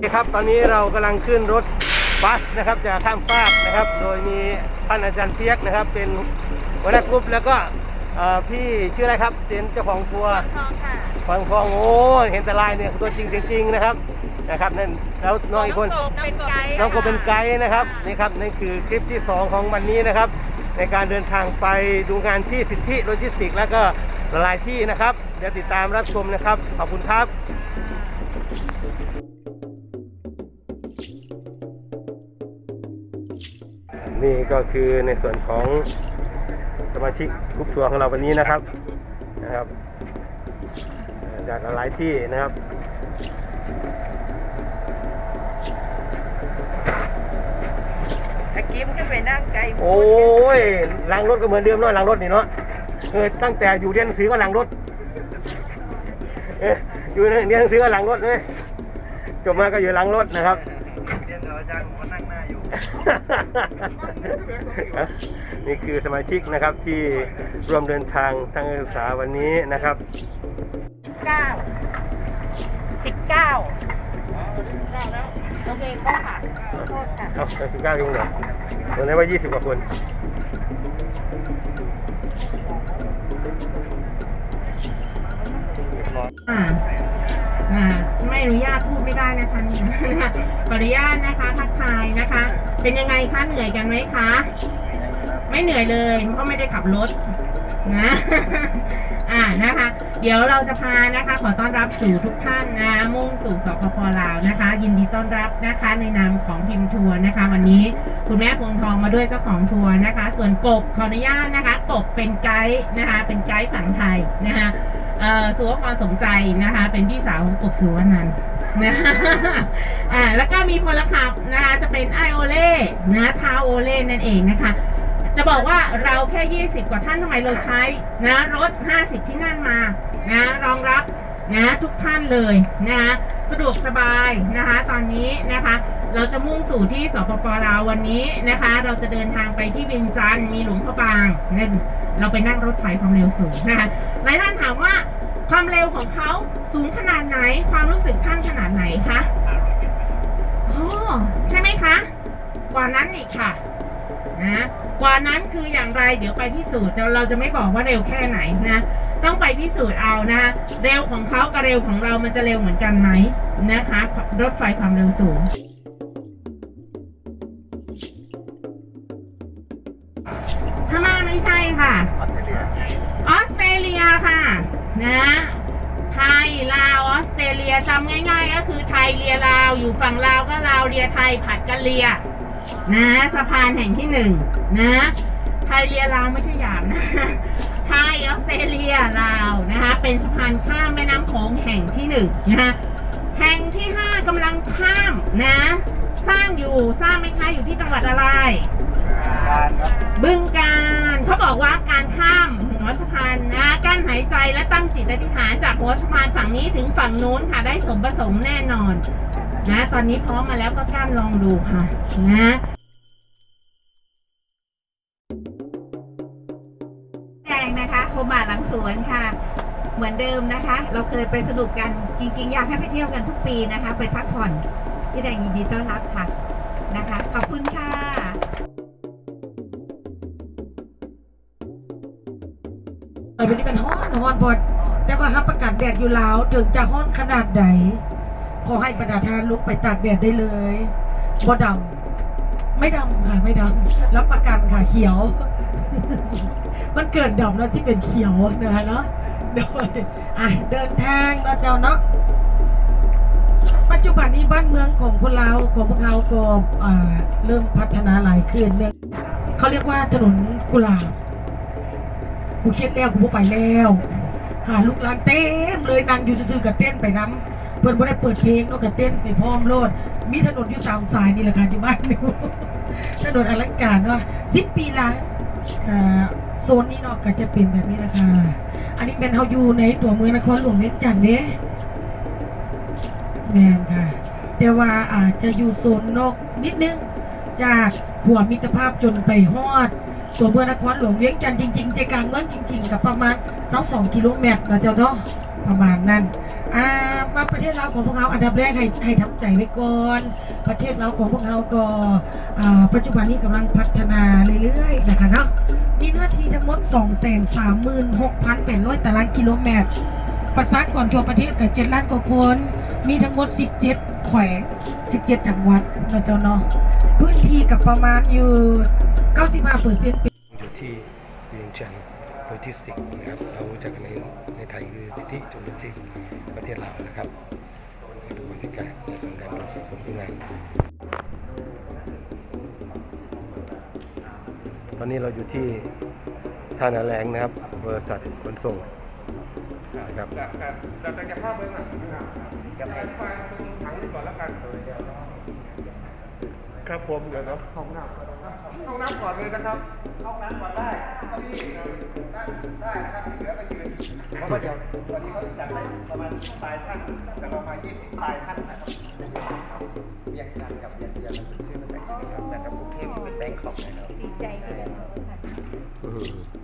ครับตอนนี้เรากำลังขึ้นรถบัสนะครับจะข้ามฟากนะครับ โดยมีท่านอาจารย์เปียกนะครับ เป็นหัวหน้ากรุ๊ปแล้วก็เอ่อพี่ชื่ออะไรครับเป็นเจ้าของทัวร์ทองค่ะฟังฟองโอ้ยเห็นแต่ลายเนี่ยตัวจริงเสียงจริงนะครับนะครับนั่นแล้วน้องอีกคนน้องกบเป็นไกด์น้องก็เป็นไกด์นะครับนี่ครับนี่คือคลิปที่ 2 ของวันนี้นะครับ ในการเดินทางไปดูงานที่สิทธิโลจิสติกส์แล้วก็หลายๆที่นะครับ เดี๋ยวติดตามรับชมนะครับ ขอบคุณครับ นี่ก็คือในส่วนของสมาชิกกรุ๊ปทัวร์ของเราวันนี้นะครับนะครับเอ่อจากหลายที่นะครับตะกี้มันก็ไปนั่งไกลโอ้ยหลังรถก็เหมือนเดิมเนาะหลังรถนี่เนาะเออตั้งแต่อยู่เรียนหนังสือก็หลังรถเอออยู่เรียนหนังสือก็หลังรถเลยจบมาก็อยู่หลังรถนะครับ นั่งหน้าอยู่นี่คือสมาชิกนะครับที่ร่วมเดินทางทางการศึกษาวันนี้นะครับ เก้าสิบเก้าโอเคก็ค่ะขอโทษค่ะเอาสิบเก้าคนเหรอตอนนี้ว่ายี่สิบกว่าคนอ่าอ่า ไม่อนุญาตพูดไม่ได้นะคะเนี่ยขออนุญาตนะคะทักทายนะคะ เป็นยังไงคะเหนื่อยกันไหมคะ ไม่เหนื่อยเลยเพราะไม่ได้ขับรถนะอ่านะคะ เดี๋ยวเราจะพานะคะ ขอต้อนรับสู่ทุกท่านนะ มุ่งสู่สปปลาวนะคะ ยินดีต้อนรับนะคะ ในนามของพิมทัวร์นะคะ วันนี้คุณแม่พวงทองมาด้วยเจ้าของทัวร์นะคะ ส่วนกบขออนุญาตนะคะกบเป็นไกด์นะคะ เป็นไกด์ฝั่งไทยนะคะ สุวพรสมใจนะคะ เป็นพี่สาวของกบสุวรรณันนะอ่าแล้วก็มีพลขับนะคะจะเป็นไอโอเล่นะทาโอเล่นั่นเองนะคะ จะบอกว่าเราแค่ 20 กว่าท่านทำไมเราใช้นะรถ 50 ที่นั่นมานะรองรับนะทุกท่านเลยนะคะสะดวกสบายนะคะตอนนี้นะคะ เราจะมุ่งสู่ที่สปปลาววันนี้นะคะ เราจะเดินทางไปที่เวียงจันทร์มีหลวงพระบางนั่นเราไปนั่งรถไฟความเร็วสูงนะคะหลายท่านถามว่าความเร็วของเขาสูงขนาดไหน ความรู้สึกท่านขนาดไหนคะอ๋อใช่ไหมคะ กว่านั้นอีกค่ะนะกว่านั้นคืออย่างไรเดี๋ยวไปพิสูจน์เราจะไม่บอกว่าเร็วแค่ไหนนะต้องไปพิสูจน์เอานะคะเร็วของเขากับเร็วของเรามันจะเร็วเหมือนกันไหมนะคะ รถไฟความเร็วสูง พม่าไม่ใช่ค่ะออสเตรเลียค่ะ นะไทยลาวออสเตรเลียจำง่าย ๆ ก็คือไทยเลียลาวอยู่ฝั่งลาวก็ลาวเลียไทยผัดกันเลีย นะสะพานแห่งที่หนึ่งนะไทยเลียลาวไม่ใช่หยาบนะไทยออสเตรเลียลาวนะคะเป็นสะพานข้ามแม่น้ำโขงแห่งที่หนึ่งนะคะแห่งที่ห้ากำลังข้ามนะ สร้างอยู่สร้างไหมคะอยู่ที่จังหวัดอะไร การครับบึงการเขาบอกว่าการข้ามหัวสะพานนะกั้นหายใจและตั้งจิตอธิษฐานจากหัวสะพานฝั่งนี้ถึงฝั่งโน้นค่ะได้สมประสงค์แน่นอน นะ ตอนนี้พร้อมมาแล้วก็ก้านลองดูค่ะ นะแดงนะคะโคมาหลังสวนค่ะ เหมือนเดิมนะคะ เราเคยไปสนุกกันจริง ๆ อยากให้ไปเที่ยวกันทุกปีนะคะ ไปพักผ่อน พี่แดงยินดีต้อนรับค่ะนะคะ ขอบคุณค่ะเออวันนี้เป็นห้อนห้อนพอดแต่ว่าฮับประกาศแดดอยู่แล้ว ถึงจะห้อนขนาดใดขอให้บรรดาทานลุกไปตากแดดได้เลยบ่ดำไม่ดำค่ะไม่ดำรับประกันค่ะเขียว มันเกิดดำแล้วที่เป็นเขียวนะคะเนาะโดยอะเดินทางเนาะเจ้าเนาะ จจุบันนี้บ้านเมืองของคนเราของพวกเขาก็เริ่มพัฒนาหลายขึ้นเนื่องเขาเรียกว่าถนนกุหลาบกูเครียดแล้วกูไปแล้วค่ะลูกหลานเต็มเลยนั่งอยู่ซื่อๆกับเต้นไปน้ำเพื่อนบ่ได้เปิดเพลงนอกกับเต้นไปพร้อมโลด มีถนนอยู่สามสายนี่แหละค่ะอยู่บ้านหนูถนนอลังการเนาะสิบปีหลังโซนนี้เนาะก็จะเป็นแบบนี้นะคะ อันนี้เป็นเฮาอยู่ในตัวเมืองนครหลวงเวียงจันทน์เด้ แมนค่ะ แต่ว่าอาจจะอยู่โซนนอกนิดนึง จากขวมิตรภาพจนไปฮอดตัวเมืองนครหลวงเวียงจันทร์จริงๆใจกลางเมืองจริง ๆ กับประมาณสักสองกิโลเมตรนะเจ้าเนาะประมาณนั้น อ่า มาประเทศเราของพวกเราอันดับแรกให้ให้ทำใจไว้ก่อน ประเทศเราของพวกเราก็อ่าปัจจุบันนี้กำลังพัฒนาเรื่อยๆนะคะเนาะ มีเนื้อที่ทั้งหมด 236,800 ตารางกิโลเมตร ประชากรทั่วประเทศกับ7ล้านกว่าคน มีทั้งหมด 17 แขวง 17 จังหวัดเนาะเจ้าเนาะพื้นที่กับประมาณอยู่ 95เปอร์เซ็นต์อยู่ที่เวียงจันทร์โลจิสติกนะครับเรารู้จักกันในในไทยคือสิทธิจุลศิลป์ประเทศลาวนะครับดูบรรยากาศในส่วนการประชุมงานตอนนี้เราอยู่ที่ท่านาแรงนะครับบริษัทขนส่ง นะครับแต่แต่จะภาพเบื้องหลังนะครับจะให้ไฟตรงถังนี้ก่อนแล้วกันครับผมเดี๋ยวนะห้องน้ำห้องน้ำก่อนเลยนะครับห้องน้ำก่อนได้ก็มีได้ได้นะครับที่เหลือก็ยืนเพราะว่าเดี๋ยววันนี้เขาจัดไปประมาณปลายท่านแต่ประมาณ20ปลายท่านนะครับเวียงจันทร์กับเวียงจันทร์มันเป็นชื่อภาษาอังกฤษนะครับแต่กับกรุงเทพที่เป็นแบงคอกนะครับดีใจด้วยอืม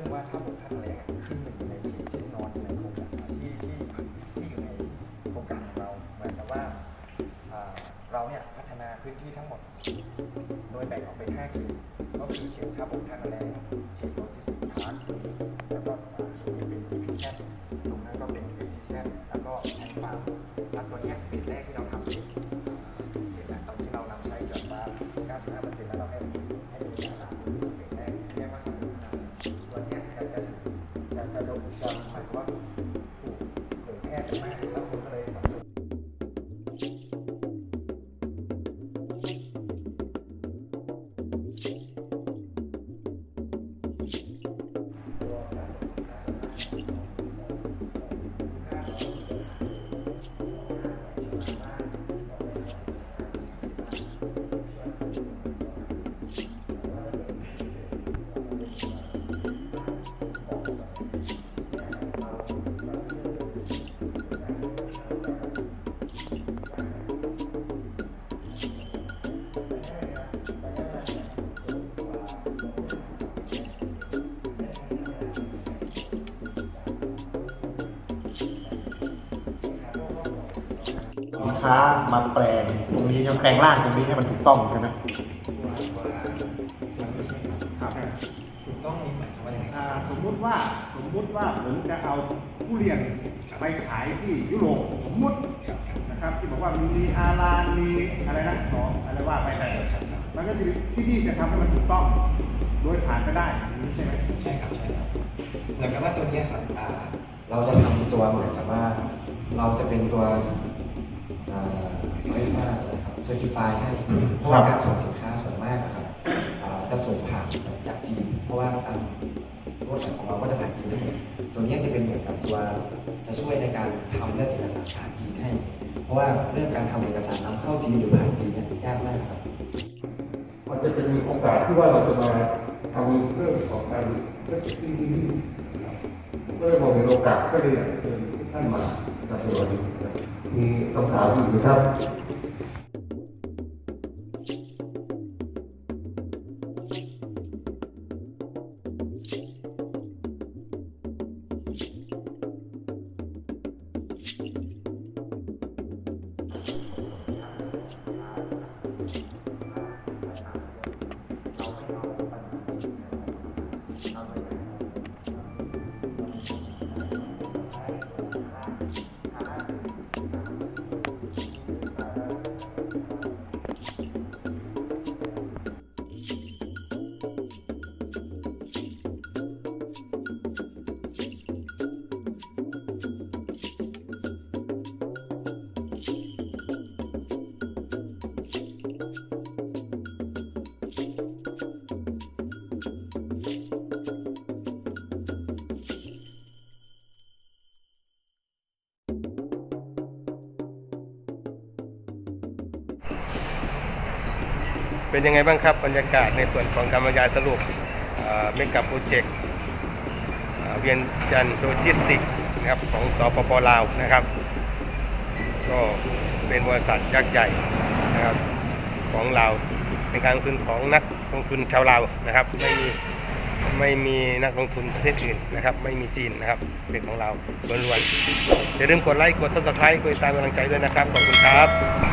ซึ่งว่าถ้าบุคคลอะไรคือหนึ่งในเขตที่นอนในโครงการที่ที่ที่อยู่ในโครงการของเราเหมือนกับว่าเราเนี่ยพัฒนาพื้นที่ทั้งหมด โดยแบ่งออกเป็น5เขตก็คือเขตท่าบุกท่านาแรงเขต ค้ามาแปลงตรงนี้ใช่ไหมแปลงร่างตรงนี้ให้มันถูกต้องใช่ไหมถูกต้องมีหมายความว่ายังไงอ่าสมมุติว่าสมมุติว่าผมจะเอาผู้เรียนไปขายที่ยุโรปสมมุตินะครับ ที่บอกว่ามีอารานมีอะไรนะขออะไรว่าไปแต่มันก็จะที่นี่จะทำให้มันถูกต้อง โดยผ่านไปได้อย่างนี้ใช่ไหมใช่ครับใช่ครับเหมือนกับว่าตัวเนี้ยครับอ่าเราจะทำตัวเหมือนกับว่า เราจะเป็นตัว อ่าเรียกว่าอะไรครับเซอร์ติฟายให้เพราะว่าการส่งสินค้าส่วนมากนะครับอ่าจะส่งผ่านจากจีนเพราะว่าตามรถของเราก็จะผ่านจีนทั้งหมดตัวเนี้ยจะเป็นเหมือนกับตัวจะช่วยในการทำเรื่องเอกสารผ่านจีนให้ เพราะว่าเรื่องการทำเอกสารนำเข้าจีนหรือผ่านจีนเนี่ยยากมากครับมันจะเป็นโอกาสที่ว่าเราจะมาทำเรื่องของการเรื่องที่ดีเมื่อมองเห็นโอกาสก็เลยอยากจะเชิญทุกท่านมาในวันนี้นะครับ มีคำถามอีกไหมครับ เป็นยังไงบ้างครับบรรยากาศในส่วนของการบรรยายสรุปเมกะโปรเจกต์เวียนจันโลจิสติกนะครับของสปปลาวนะครับ ก็เป็นบริษัทยักษ์ใหญ่นะครับของเราเป็นการลงทุนของนักลงทุนชาวลาวนะครับ ไม่มีไม่มีนักลงทุนประเทศอื่นนะครับ ไม่มีจีนนะครับเป็นของเราล้วนๆอย่าลืมกดไลค์กด subscribe กดติดตามกำลังใจด้วยนะครับขอบคุณครับ